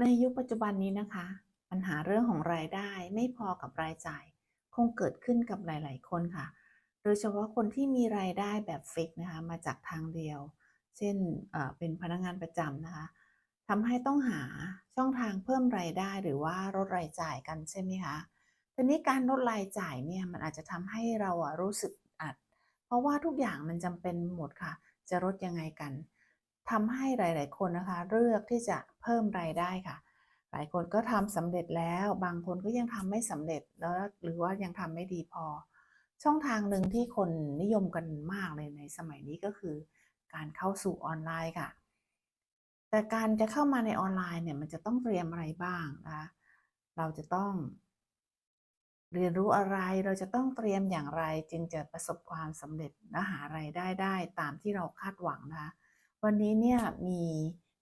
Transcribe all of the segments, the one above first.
ในยุคปัจจุบันนี้นะคะ ปัญหาเรื่องของรายได้ไม่พอกับรายจ่าย คงเกิดขึ้นกับหลาย ๆ คนค่ะ โดยเฉพาะคนที่มีรายได้แบบฟิกนะคะมาจากทางเดียว เช่นเป็นพนักงานประจำนะคะทำให้ต้องหาช่องทางเพิ่มรายได้หรือว่าลดรายจ่ายกันใช่ไหมคะทีนี้การลดรายจ่ายเนี่ยมันอาจจะทำให้เราอะรู้สึกอัด เพราะว่าทุกอย่างมันจำเป็นหมดค่ะ จะลดยังไงกัน ทำให้หลาย ๆ คนนะคะ เลือกที่จะเพิ่มรายได้ค่ะ หลายคนก็ทำสำเร็จแล้ว บางคนก็ยังทำไม่สำเร็จแล้วหรือว่ายังทำไม่ดีพอ ช่องทางหนึ่งที่คนนิยมกันมากเลยในสมัยนี้ก็คือ การเข้าสู่ออนไลน์ค่ะ แต่การจะเข้ามาในออนไลน์เนี่ยมันจะต้องเตรียมอะไรบ้างนะคะเราจะต้องเรียนรู้อะไรเราจะต้องเตรียมอย่างไรจึงจะประสบความสำเร็จและหารายได้ได้ตามที่เราคาดหวังนะคะ วันนี้เนี่ยมี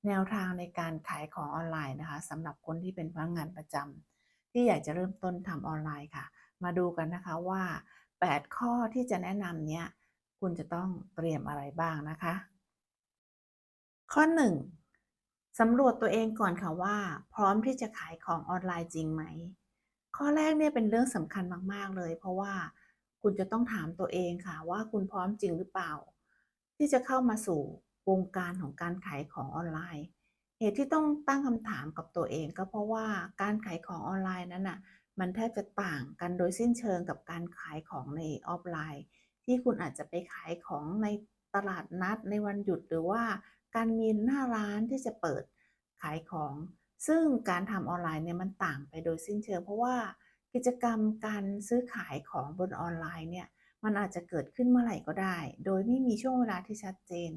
แนวทางในการขายของออนไลน์นะคะสำหรับคนที่เป็นพนักงานประจำที่อยากจะเริ่มต้นทำออนไลน์ค่ะ มาดูกันนะคะว่า 8 ข้อที่จะแนะนำเนี่ยคุณจะต้องเตรียมอะไรบ้างนะคะ ข้อ 1สำรวจตัวเองก่อนค่ะว่า พร้อมที่จะขายของออนไลน์จริงไหม ข้อแรกเนี่ยเป็นเรื่องสำคัญมาก ๆ เลย เพราะว่าคุณจะต้องถามตัวเองค่ะว่าคุณพร้อมจริงหรือเปล่า ที่จะเข้ามาสู่ วงการของการขายของออนไลน์ เหตุที่ต้องตั้งคำถามกับตัวเองก็เพราะว่าการขายของออนไลน์นั้นน่ะมันแทบจะต่างกันโดยสิ้นเชิงกับการขายของในออฟไลน์ ที่คุณอาจจะไปขายของในตลาดนัดในวันหยุดหรือว่าการมีหน้าร้านที่จะเปิดขายของ ซึ่งการทำออนไลน์เนี่ยมันต่างไปโดยสิ้นเชิง เพราะว่ากิจกรรมการซื้อขายของบนออนไลน์เนี่ยมันอาจจะเกิดขึ้นเมื่อไหร่ก็ได้ โดยไม่มีช่วงเวลาที่ชัดเจน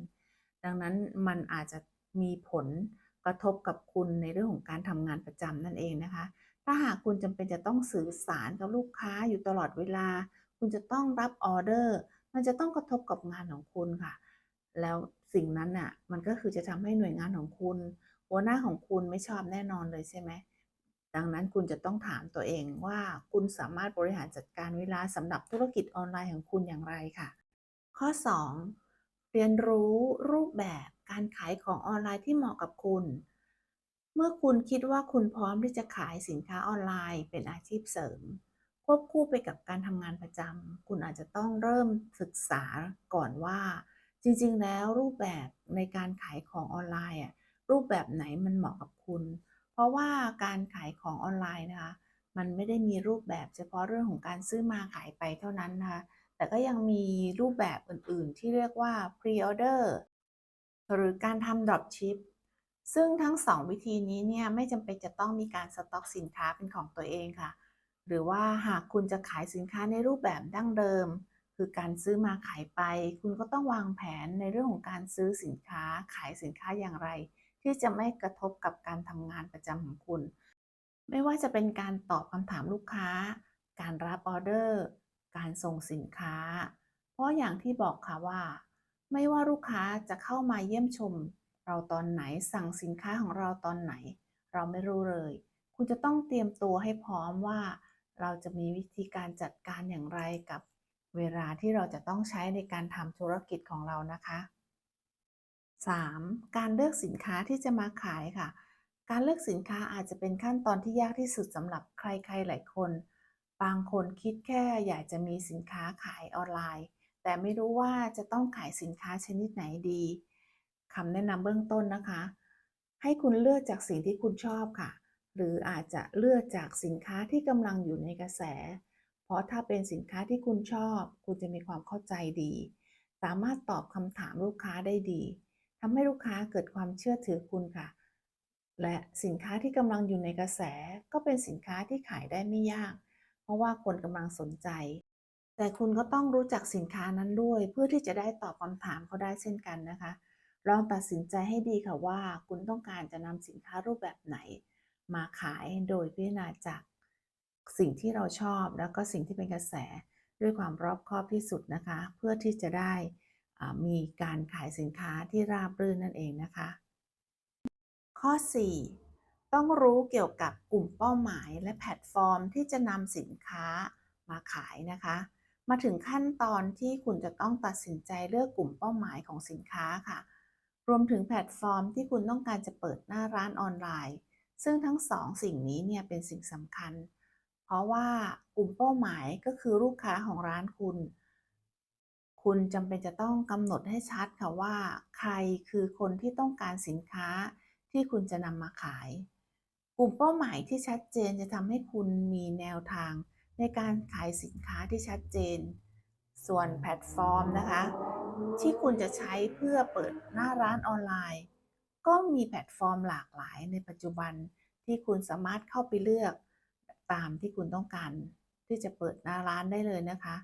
ดังนั้นมันอาจจะมีผลกระทบกับคุณในเรื่องของการทำงานประจำนั่นเองนะคะ ถ้าหากคุณจำเป็นจะต้องสื่อสารกับลูกค้าอยู่ตลอดเวลา คุณจะต้องรับออเดอร์ มันจะต้องกระทบกับงานของคุณค่ะ แล้วสิ่งนั้นน่ะ มันก็คือจะทำให้หน่วยงานของคุณ หัวหน้าของคุณไม่ชอบแน่นอนเลยใช่ไหม ดังนั้นคุณจะต้องถามตัวเองว่าคุณสามารถบริหารจัดการเวลาสำหรับธุรกิจออนไลน์ของคุณอย่างไรค่ะ ข้อ 2 เรียนรู้รูปแบบการขายของออนไลน์ที่เหมาะกับคุณ เมื่อคุณคิดว่าคุณพร้อมที่จะขายสินค้าออนไลน์เป็นอาชีพเสริม ควบคู่ไปกับการทำงานประจำคุณอาจจะต้องเริ่มศึกษาก่อนว่า จริงๆ แล้วรูปแบบในการขายของออนไลน์อะรูปแบบไหนมันเหมาะกับคุณ เพราะว่าการขายของออนไลน์นะคะมันไม่ได้มีรูปแบบเฉพาะเรื่องของการซื้อมาขายไปเท่านั้นนะคะ แต่ก็ยังมีรูปแบบอื่นๆ ที่เรียกว่า Pre-order หรือการทำ Dropship ซึ่งทั้ง2วิธีนี้เนี่ยไม่จำเป็นจะต้องมีการสต็อกสินค้าเป็นของตัวเองค่ะ หรือว่าหากคุณจะขายสินค้าในรูปแบบดั้งเดิม คือการซื้อมาขายไป คุณก็ต้องวางแผนในเรื่องของการซื้อสินค้าขายสินค้าอย่างไร ที่จะไม่กระทบกับการทำงานประจำของคุณ ไม่ว่าจะเป็นการตอบคำถามลูกค้า การรับออเดอร์ การส่งสินค้า เพราะอย่างที่บอกค่ะว่า ไม่ว่าลูกค้าจะเข้ามาเยี่ยมชม เราตอนไหนสั่งสินค้าของเราตอนไหน เราไม่รู้เลย คุณจะต้องเตรียมตัวให้พร้อมว่า เราจะมีวิธีการจัดการอย่างไรกับเวลาที่เราจะต้องใช้ในการทำธุรกิจของเรานะคะ 3. การเลือกสินค้าที่จะมาขายค่ะ การเลือกสินค้าอาจจะเป็นขั้นตอนที่ยากที่สุดสำหรับใครๆหลายคน บางคนคิดแค่อยากจะมีสินค้าขายออนไลน์ แต่ไม่รู้ว่าจะต้องขายสินค้าชนิดไหนดีคำแนะนำเบื้องต้นนะคะ ให้คุณเลือกจากสิ่งที่คุณชอบค่ะ หรืออาจจะเลือกจากสินค้าที่กำลังอยู่ในกระแส เพราะถ้าเป็นสินค้าที่คุณชอบ คุณจะมีความเข้าใจดี สามารถตอบคำถามลูกค้าได้ดีทำให้ลูกค้าเกิดความเชื่อถือคุณค่ะ และสินค้าที่กำลังอยู่ในกระแส ก็เป็นสินค้าที่ขายได้ไม่ยาก เพราะว่าคนกำลังสนใจ แต่คุณก็ต้องรู้จักสินค้านั้นด้วย เพื่อที่จะได้ตอบคำถามเขาได้เช่นกันนะคะ ลองตัดสินใจให้ดีค่ะว่า คุณต้องการจะนำสินค้ารูปแบบไหน มาขายโดยพิจารณาจากสิ่งที่เราชอบแล้วก็สิ่งที่เป็นกระแสด้วยความรอบคอบที่สุดนะคะ เพื่อที่จะได้มีการขายสินค้าที่ราบรื่นนั่นเองนะคะ ข้อ 4 ต้องรู้เกี่ยวกับกลุ่มเป้าหมายและแพลตฟอร์มที่จะนำสินค้ามาขายนะคะ มาถึงขั้นตอนที่คุณจะต้องตัดสินใจเลือกกลุ่มเป้าหมายของสินค้าค่ะ รวมถึงแพลตฟอร์มที่คุณต้องการจะเปิดหน้าร้านออนไลน์ ซึ่งทั้งสองสิ่งนี้เนี่ยเป็นสิ่งสำคัญ เพราะว่ากลุ่มเป้าหมายก็คือลูกค้าของร้านคุณ คุณจำเป็นจะต้องกำหนดให้ชัดค่ะว่า ใครคือคนที่ต้องการสินค้าที่คุณจะนำมาขาย กลุ่มเป้าหมายที่ชัดเจนจะทำให้คุณมีแนวทาง ในการขายสินค้าที่ชัดเจน ส่วนแพลตฟอร์มนะคะ ที่คุณจะใช้เพื่อเปิดหน้าร้านออนไลน์ ก็มีแพลตฟอร์มหลากหลายในปัจจุบันที่คุณสามารถเข้าไปเลือกตามที่คุณต้องการ ที่จะเปิดหน้าร้านได้เลยนะคะ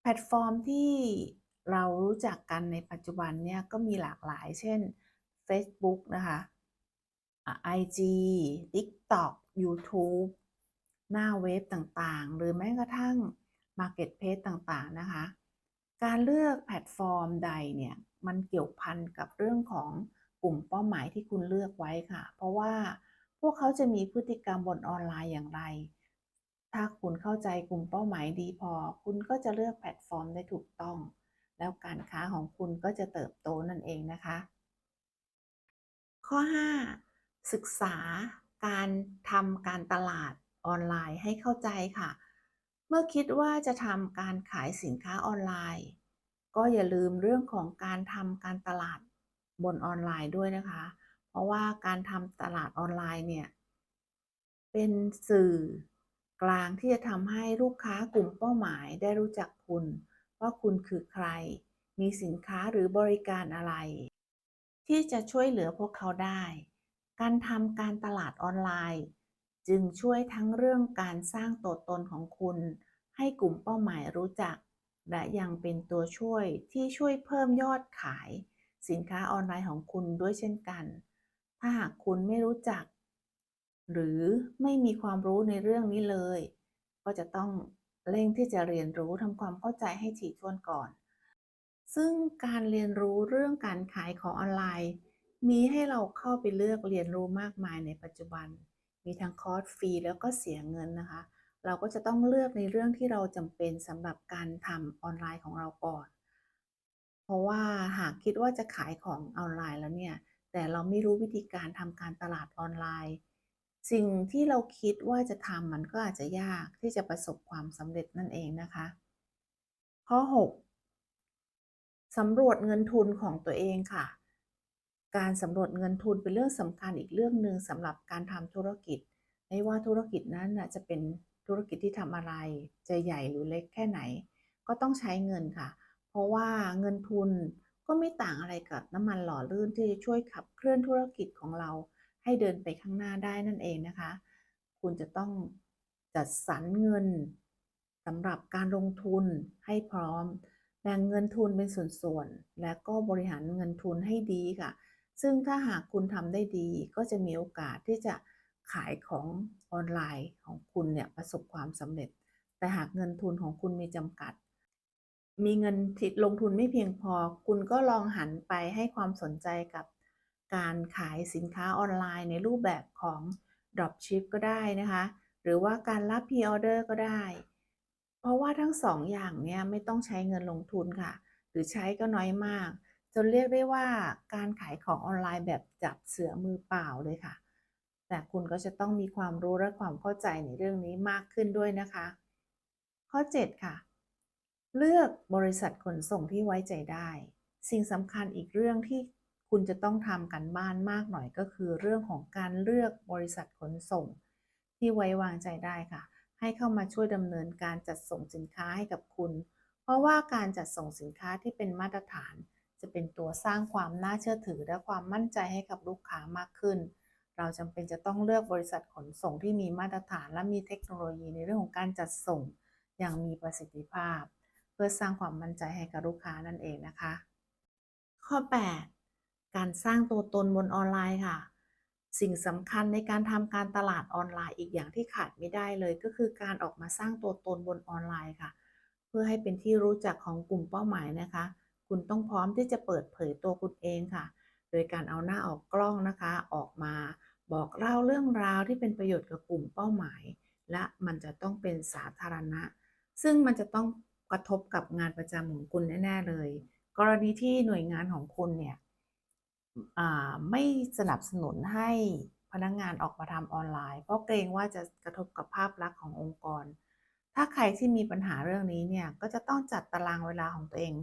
แพลตฟอร์มที่เรารู้จักกันในปัจจุบันเนี่ยก็มีหลากหลาย เช่น Facebook นะคะ IG TikTok YouTube หน้าเว็บต่างๆ หรือแม้กระทั่ง Marketplace ต่างๆนะคะ การเลือกแพลตฟอร์มใดเนี่ย มันเกี่ยวพันกับเรื่องของกลุ่มเป้าหมายที่คุณเลือกไว้ค่ะ เพราะว่าพวกเขาจะมีพฤติกรรมบนออนไลน์อย่างไร ถ้าคุณเข้าใจกลุ่มเป้าหมายดีพอ คุณก็จะเลือกแพลตฟอร์มได้ถูกต้อง แล้วการค้าของคุณก็จะเติบโตนั่นเองนะคะ ข้อ 5 ศึกษาการทำการตลาดออนไลน์ให้เข้าใจค่ะ เมื่อคิดว่าจะทำการขายสินค้าออนไลน์ ก็อย่าลืมเรื่องของการทำการตลาดบนออนไลน์ด้วยนะคะ เพราะว่าการทำตลาดออนไลน์เนี่ย เป็นสื่อกลางที่จะทำให้ลูกค้ากลุ่มเป้าหมายได้รู้จักคุณ ว่าคุณคือใคร มีสินค้าหรือบริการอะไร ที่จะช่วยเหลือพวกเขาได้ การทำการตลาดออนไลน์ จึงช่วยทั้งเรื่องการสร้างตัวตนของคุณ ให้กลุ่มเป้าหมายรู้จัก และยังเป็นตัวช่วยที่ช่วยเพิ่มยอดขาย สินค้าออนไลน์ของคุณด้วยเช่นกัน ถ้าหากคุณไม่รู้จัก หรือไม่มีความรู้ในเรื่องนี้เลย ก็จะต้องเร่งที่จะเรียนรู้ทำความเข้าใจให้ถี่ถ้วนก่อน ซึ่งการเรียนรู้เรื่องการขายของออนไลน์ มีให้เราเข้าไปเลือกเรียนรู้มากมายในปัจจุบัน มีทั้งคอร์สฟรีแล้วก็เสียเงินนะคะ เราก็จะต้องเลือกในเรื่องที่เราจำเป็นสำหรับการทำออนไลน์ของเราก่อน เพราะว่าหากคิดว่าจะขายของออนไลน์แล้วเนี่ย แต่เราไม่รู้วิธีการทำการตลาดออนไลน์ สิ่งที่เราคิดว่าจะทำมันก็อาจจะยากที่จะประสบความสำเร็จนั่นเองนะคะ ข้อ 6สำรวจเงินทุนของตัวเองค่ะ การสำรวจเงินทุนเป็นเรื่องสำคัญอีกเรื่องหนึ่งสำหรับการทำธุรกิจ ไม่ว่าธุรกิจนั้นจะเป็นธุรกิจที่ทำอะไร จะใหญ่หรือเล็กแค่ไหน ก็ต้องใช้เงินค่ะ เพราะว่าเงินทุนก็ไม่ต่างอะไรกับน้ำมันหล่อลื่นที่จะช่วยขับเคลื่อนธุรกิจของเรา ให้เดินไปข้างหน้าได้นั่นเองนะคะ คุณจะต้องจัดสรรเงินสำหรับการลงทุนให้พร้อมแบ่งเงินทุนเป็นส่วนๆ และก็บริหารเงินทุนให้ดีค่ะ ซึ่งถ้าหากคุณทำได้ดีก็จะมีโอกาสที่จะขายของออนไลน์ของคุณเนี่ยประสบความสำเร็จ แต่หากเงินทุนของคุณมีจำกัด มีเงินทิดลงทุนไม่เพียงพอ คุณก็ลองหันไปให้ความสนใจกับการขายสินค้าออนไลน์ในรูปแบบของ Dropship ก็ได้นะคะ หรือว่าการรับ Pre-order ก็ได้ เพราะว่าทั้งสองอย่างเนี่ยไม่ต้องใช้เงินลงทุนค่ะ หรือใช้ก็น้อยมาก นเรียกได้ว่าการขายของออนไลน์แบบจับเสือมือเปล่าเลยค่ะ แต่คุณก็จะต้องมีความรู้และความเข้าใจในเรื่องนี้มากขึ้นด้วยนะคะ ข้อ 7 ค่ะ เลือกบริษัทขนส่งที่ไว้ใจได้ สิ่งสำคัญอีกเรื่องที่คุณจะต้องทำกันบ้านมากหน่อยก็คือเรื่องของการเลือกบริษัทขนส่ง ที่ไว้วางใจได้ค่ะ ให้เข้ามาช่วยดำเนินการจัดส่งสินค้าให้กับคุณ เพราะว่าการจัดส่งสินค้าที่เป็นมาตรฐาน จะเป็นตัวสร้างความน่าเชื่อถือและความมั่นใจให้กับลูกค้ามากขึ้น เราจำเป็นจะต้องเลือกบริษัทขนส่งที่มีมาตรฐานและมีเทคโนโลยีในเรื่องของการจัดส่งอย่างมีประสิทธิภาพ เพื่อสร้างความมั่นใจให้กับลูกค้านั่นเองนะคะ ข้อ 8 การสร้างตัวตนบนออนไลน์ค่ะ สิ่งสำคัญในการทำการตลาดออนไลน์อีกอย่างที่ขาดไม่ได้เลย ก็คือการออกมาสร้างตัวตนบนออนไลน์ค่ะ เพื่อให้เป็นที่รู้จักของกลุ่มเป้าหมายนะคะ คุณต้องพร้อมที่จะเปิดเผยตัวคุณเองค่ะ โดยการเอาหน้าออกกล้องนะคะ ออกมาบอกเล่าเรื่องราวที่เป็นประโยชน์กับกลุ่มเป้าหมาย และมันจะต้องเป็นสาธารณะ ซึ่งมันจะต้องกระทบกับงานประจำของคุณแน่ ๆ เลย กรณีที่หน่วยงานของคุณเนี่ยไม่สนับสนุนให้พนักงานออกมาทำออนไลน์ เพราะเกรงว่าจะกระทบกับภาพลักษณ์ขององค์กร ถ้าใครที่มีปัญหาเรื่องนี้เนี่ยก็จะต้องจัดตารางเวลาของตัวเอง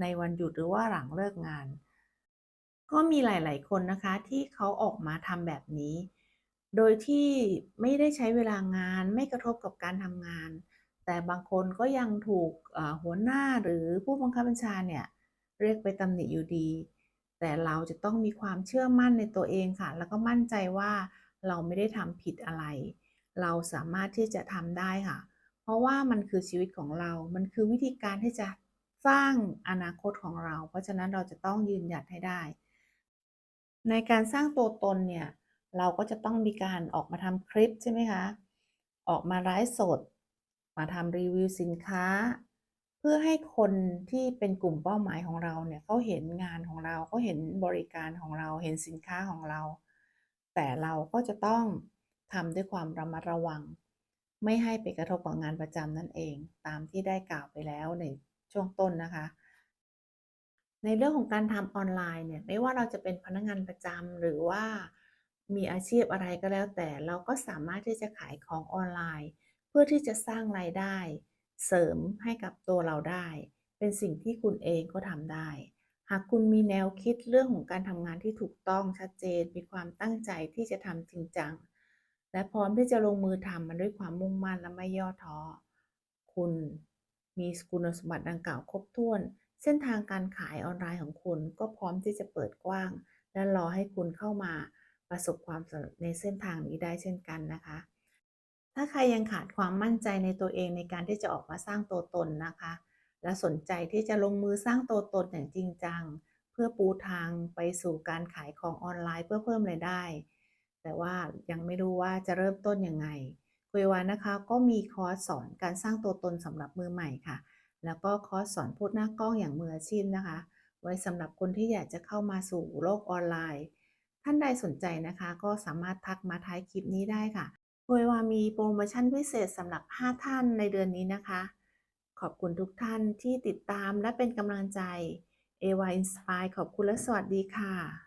ในวันหยุดหรือว่าหลังเลิกงาน ก็มีหลาย ๆ คนนะคะที่เขาออกมาทำแบบนี้ โดยที่ไม่ได้ใช้เวลางาน ไม่กระทบกับการทำงาน แต่บางคนก็ยังถูกหัวหน้าหรือผู้บังคับบัญชาเนี่ยเรียกไปตำหนิอยู่ดี แต่เราจะต้องมีความเชื่อมั่นในตัวเองค่ะ แล้วก็มั่นใจว่าเราไม่ได้ทำผิดอะไร เราสามารถที่จะทำได้ค่ะ เพราะว่ามันคือชีวิตของเรา มันคือวิธีการที่จะ สร้างอนาคตของเรา เพราะฉะนั้นเราจะต้องยืนหยัดให้ได้ ในการสร้างตัวตนเนี่ย เราก็จะต้องมีการออกมาทำคลิปใช่ไหมคะ ออกมาไลฟ์สด มาทำรีวิวสินค้า เพื่อให้คนที่เป็นกลุ่มเป้าหมายของเราเนี่ยเขาเห็นงานของเราเขาเห็นบริการของเราเห็นสินค้าของเรา แต่เราก็จะต้องทำด้วยความระมัดระวัง ไม่ให้ไปกระทบกับงานประจำนั่นเอง ตามที่ได้กล่าวไปแล้วใน ช่วงต้นนะคะ ในเรื่องของการทำออนไลน์เนี่ยไม่ว่าเราจะเป็นพนักงานประจำหรือว่ามีอาชีพอะไรก็แล้ว แต่เราก็สามารถที่จะขายของออนไลน์ เพื่อที่จะสร้างรายได้ เสริมให้กับตัวเราได้ เป็นสิ่งที่คุณเองก็ทำได้ หากคุณมีแนวคิดเรื่องของการทำงานที่ถูกต้องชัดเจน มีความตั้งใจที่จะทำจริงจัง และพร้อมที่จะลงมือทำมันด้วยความมุ่งมั่นและไม่ย่อท้อคุณ มีคุณสมบัติดังกล่าวครบถ้วน เส้นทางการขายออนไลน์ของคุณก็พร้อมที่จะเปิดกว้าง และรอให้คุณเข้ามาประสบความสำเร็จในเส้นทางนี้ได้เช่นกันนะคะ ถ้าใครยังขาดความมั่นใจในตัวเองในการที่จะออกมาสร้างตัวตนนะคะ และสนใจที่จะลงมือสร้างตัวตนอย่างจริงจัง เพื่อปูทางไปสู่การขายของออนไลน์เพื่อเพิ่มรายได้ แต่ว่ายังไม่รู้ว่าจะเริ่มต้นยังไง คุยวานะคะก็มีคอร์สสอนการสร้างตัวตนสำหรับมือใหม่ค่ะ แล้วก็คอร์สสอนพูดหน้ากล้องอย่างมืออาชีพนะคะ ไว้สำหรับคนที่อยากจะเข้ามาสู่โลกออนไลน์ ท่านใดสนใจนะคะ ก็สามารถทักมาท้ายคลิปนี้ได้ค่ะคุยวามีโปรโมชั่นพิเศษสำหรับ 5 ท่านในเดือนนี้นะคะ ขอบคุณทุกท่านที่ติดตามและเป็นกำลังใจเอวาอินสปายขอบคุณและสวัสดีค่ะ